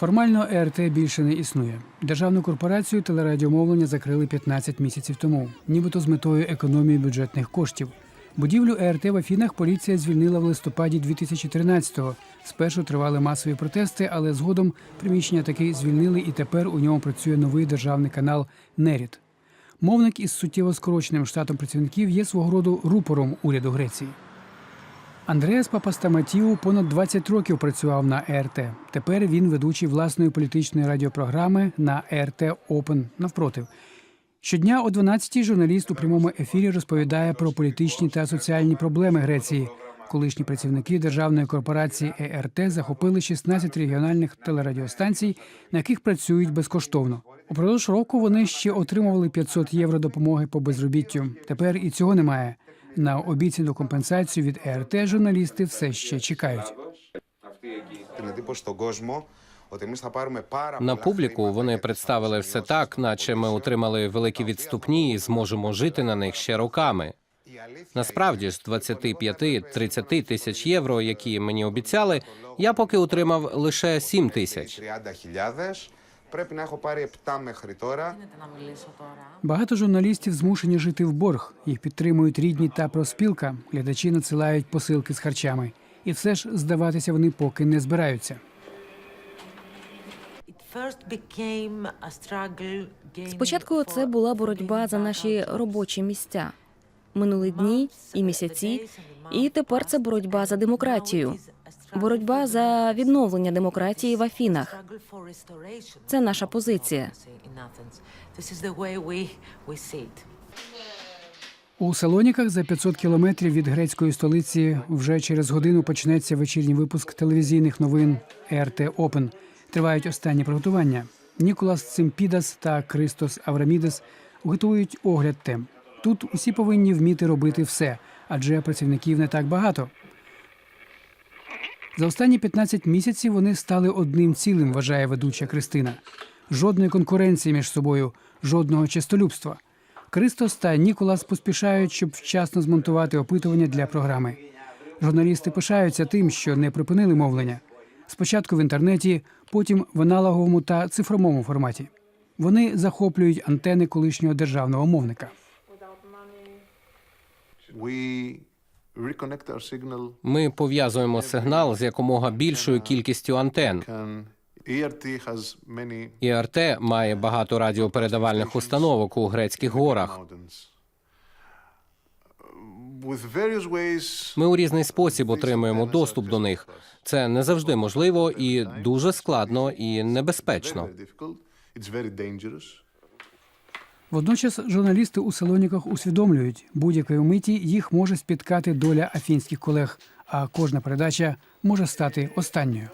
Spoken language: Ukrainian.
Формально ЕРТ більше не існує. Державну корпорацію телерадіомовлення закрили 15 місяців тому, нібито з метою економії бюджетних коштів. Будівлю ЕРТ в Афінах поліція звільнила в листопаді 2013-го. Спершу тривали масові протести, але згодом приміщення таки звільнили, і тепер у ньому працює новий державний канал Неріт. Мовник із суттєво скороченим штатом працівників є свого роду рупором уряду Греції. Андреас Папастаматіу понад 20 років працював на ЕРТ. Тепер він ведучий власної політичної радіопрограми на ЕРТ Open навпротив. Щодня о 12-й журналіст у прямому ефірі розповідає про політичні та соціальні проблеми Греції. Колишні працівники державної корпорації ЕРТ захопили 16 регіональних телерадіостанцій, на яких працюють безкоштовно. Упродовж року вони ще отримували 500 євро допомоги по безробіттю. Тепер і цього немає. На обіцяну компенсацію від ЕРТ журналісти все ще чекають. На публіку вони представили все так, наче ми отримали великі відступні і зможемо жити на них ще роками. Насправді з 25-30 тисяч євро, які мені обіцяли, я поки отримав лише 7 тисяч. 30.000. Πρέπει να έχω πάρει 7 μέχρι τώρα. να μιλήσω τώρα. Багато журналістів змушені жити в борг. Їх підтримують рідні та проспілка. Глядачі надсилають посилки з харчами. І все ж здаватися вони поки не збираються. It first became a struggle gaining Спочатку це for- була for боротьба being за back наші on jobs. робочі місця. Минули дні і місяці, і тепер це боротьба за демократію. Боротьба за відновлення демократії в Афінах. Це наша позиція. У Салоніках за 500 кілометрів від грецької столиці вже через годину почнеться вечірній випуск телевізійних новин РТ Опен. Тривають останні приготування. Ніколас Цимпідас та Кристос Аврамідес готують огляд тем. Тут усі повинні вміти робити все, адже працівників не так багато. За останні 15 місяців вони стали одним цілим, вважає ведуча Кристина. Жодної конкуренції між собою, жодного честолюбства. Кристос та Ніколас поспішають, щоб вчасно змонтувати опитування для програми. Журналісти пишаються тим, що не припинили мовлення. Спочатку в інтернеті, потім в аналоговому та цифровому форматі. Вони захоплюють антени колишнього державного мовника. Ми пов'язуємо сигнал з якомога більшою кількістю антен. can ERT has many ІРТ має багато радіопередавальних установок у грецьких горах. ways Ми у різний спосіб отримуємо доступ до них. Це не завжди можливо і дуже складно і небезпечно. Водночас журналісти у Салоніках усвідомлюють, будь-якої миті їх може спіткати доля афінських колег, а кожна передача може стати останньою.